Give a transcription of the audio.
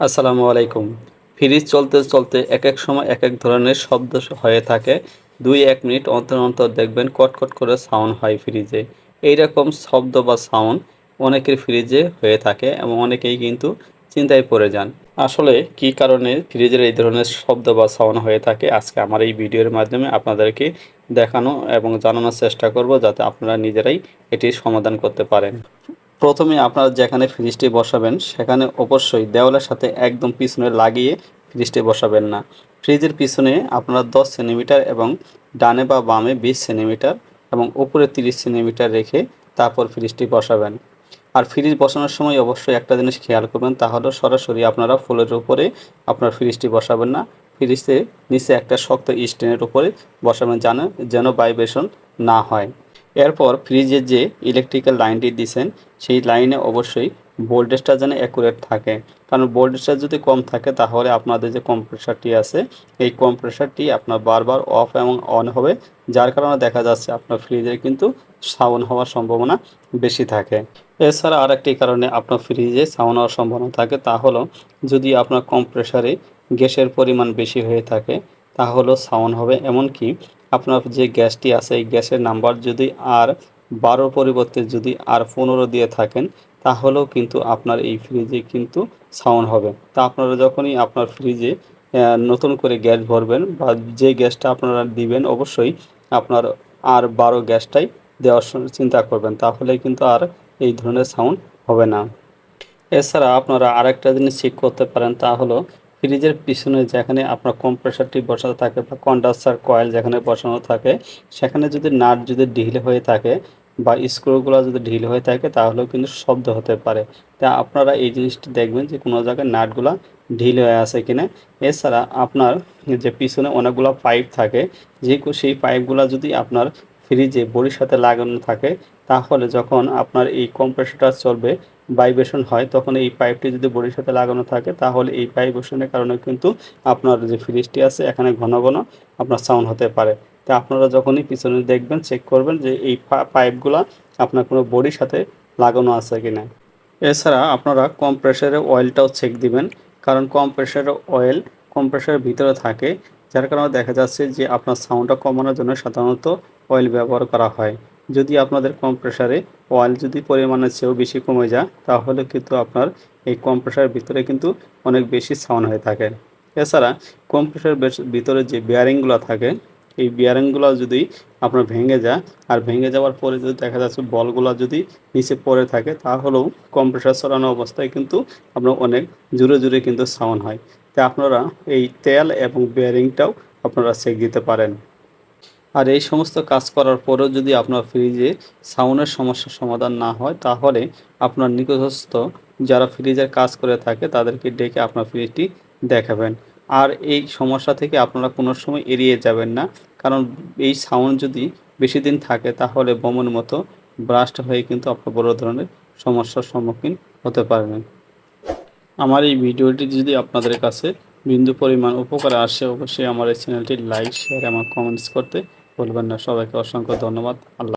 আসসালামু আলাইকুম। ফ্রিজ চলতে চলতে এক এক সময় এক এক ধরনের শব্দ হয়ে থাকে। দুই এক মিনিট অন্তর অন্তর দেখবেন কটকট করে সাউন্ড হয় ফ্রিজে। এইরকম শব্দ বা সাউন্ড অনেকের ফ্রিজে হয়ে থাকে এবং অনেকেই কিন্তু চিন্তায় পড়ে যান। আসলে কি কারণে ফ্রিজের এই ধরনের শব্দ বা সাউন্ড হয়ে থাকে? আজকে আমার এই ভিডিওর মাধ্যমে আপনাদেরকে দেখানো এবং জানানোর চেষ্টা করব যাতে আপনারা নিজেরাই এটির সমাধান করতে পারেন। প্রথমে আপনারা যেখানে ফ্রিজটি বসাবেন, সেখানে অবশ্যই দেওয়ালের সাথে একদম পিছনে লাগিয়ে ফ্রিজটি বসাবেন না। ফ্রিজের পিছনে আপনারা দশ সেন্টিমিটার এবং ডানে বা বামে বিশ সেন্টিমিটার এবং উপরে তিরিশ সেন্টিমিটার রেখে তারপর ফ্রিজটি বসাবেন। আর ফ্রিজ বসানোর সময় অবশ্যই একটা জিনিস খেয়াল করবেন, তা হলো সরাসরি আপনারা ফুলের উপরে আপনার ফ্রিজটি বসাবেন না। ফ্রিজে নিচে একটা শক্ত স্ট্যান্ডের উপরে বসাবেন, যেন যেন ভাইব্রেশন না হয়। এরপর ফ্রিজের যে ইলেকট্রিক্যাল লাইনটি দিছেন, সেই লাইনে অবশ্যই ভোল্টেজটা যেন অ্যাকুরেট থাকে। কারণ ভোল্টেজটা যদি কম থাকে, তাহলে আপনাদের যে কম্প্রেসারটি আছে, এই কম্প্রেসারটি আপনার বারবার অফ এবং অন হবে, যার কারণে দেখা যাচ্ছে আপনার ফ্রিজে কিন্তু সাউন্ড হওয়ার সম্ভাবনা বেশি থাকে। এছাড়া আরেকটি কারণে আপনার ফ্রিজে সাউন্ড হওয়ার সম্ভাবনা থাকে, তা হলো যদি আপনার কম্প্রেসারে গ্যাসের পরিমাণ বেশি হয়ে থাকে, তাহলেও সাউন্ড হবে। এমনকি আপনার যে গ্যাসটি আছে, এই গ্যাসের নাম্বার যদি আর বারোর পরিবর্তে যদি আর পনেরো দিয়ে থাকেন, তাহলেও কিন্তু আপনার এই ফ্রিজে কিন্তু সাউন্ড হবে। তা আপনারা যখনই আপনার ফ্রিজে নতুন করে গ্যাস ভরবেন বা যে গ্যাসটা আপনারা দিবেন, অবশ্যই আপনার আর বারো গ্যাসটাই দেওয়ার চিন্তা করবেন। তাহলে কিন্তু আর এই ধরনের সাউন্ড হবে না। এছাড়া আপনারা আরেকটা জিনিস চেক করতে পারেন, তা হলো ফ্রিজের পিছনে যেখানে আপনার কম্প্রেসারটি বসানো থাকে বা কন্ডান্সার কয়েল যেখানে বসানো থাকে, সেখানে যদি নাট যদি ঢিল হয়ে থাকে বা স্ক্রুগুলো যদি ঢিল হয়ে থাকে, তাহলেও কিন্তু শব্দ হতে পারে। তা আপনারা এই জিনিসটি দেখবেন যে কোনো জায়গায় নাটগুলো ঢিল হয়ে আছে কিনা। এছাড়া আপনার যে পিছনে অনেকগুলো পাইপ থাকে, যে সেই পাইপগুলো যদি আপনার ফ্রিজে বড়ির সাথে লাগানো থাকে, তাহলে যখন আপনার এই কম্প্রেসারটা চলবে ভাইব্রেশন হয়, তখন এই পাইপটি যদি বডির সাথে লাগানো থাকে, তাহলে এই ভাইব্রেশনের কারণে কিন্তু আপনার যে ফ্রিজটি আছে, এখানে ঘন ঘন আপনার সাউন্ড হতে পারে। তা আপনারা যখনই পিছনে দেখবেন চেক করবেন যে এই পাইপগুলো আপনার কোনো বডির সাথে লাগানো আছে কি না এছাড়া আপনারা কম্প্রেসারের অয়েলটাও চেক দিবেন, কারণ কম্প্রেসারের অয়েল কম্প্রেসারের ভিতরে থাকে, যার কারণে দেখা যাচ্ছে যে আপনার সাউন্ডটা কমানোর জন্য সাধারণত অয়েল ব্যবহার করা হয়। যদি আপনাদের কম্প্রেসারে অয়েল যদি পরিমাণের চেয়েও বেশি কমে যায়, তাহলে কিন্তু আপনার এই কম্প্রেসারের ভিতরে কিন্তু অনেক বেশি সাউন্ড হয়ে থাকে। এছাড়া কম্প্রেসারের ভিতরে যে বিয়ারিংগুলো থাকে, এই বিয়ারিংগুলো যদি আপনার ভেঙে যায়, আর ভেঙে যাওয়ার পরে যদি দেখা যাচ্ছে বলগুলো যদি নিচে পড়ে থাকে, তাহলেও কম্প্রেসার চলানো অবস্থায় কিন্তু আপনার অনেক জোরে জোরে কিন্তু সাউন্ড হয়। তাই আপনারা এই তেল এবং বিয়ারিংটাও আপনারা চেক দিতে পারেন। আর এই সমস্ত কাজ করার পরেও যদি আপনার ফ্রিজে সাউন্ডের সমস্যার সমাধান না হয়, তাহলে আপনার নিকটস্থ যারা ফ্রিজের কাজ করে থাকে, তাদেরকে ডেকে আপনার ফ্রিজটি দেখাবেন। আর এই সমস্যা থেকে আপনারা কোনো সময় এড়িয়ে যাবেন না, কারণ এই সাউন্ড যদি বেশি দিন থাকে, তাহলে বোমের মতো ব্রাস্ট হয়ে কিন্তু আপনার বড় ধরনের সমস্যার সম্মুখীন হতে পারবেন। আমার এই ভিডিওটি যদি আপনাদের কাছে বিন্দু পরিমাণ উপকারে আসে, অবশ্যই আমার এই চ্যানেলটি লাইক শেয়ার এবং কমেন্টস করতে ভুলবেন না সবাইকে অসংখ্য ধন্যবাদ। আল্লাহ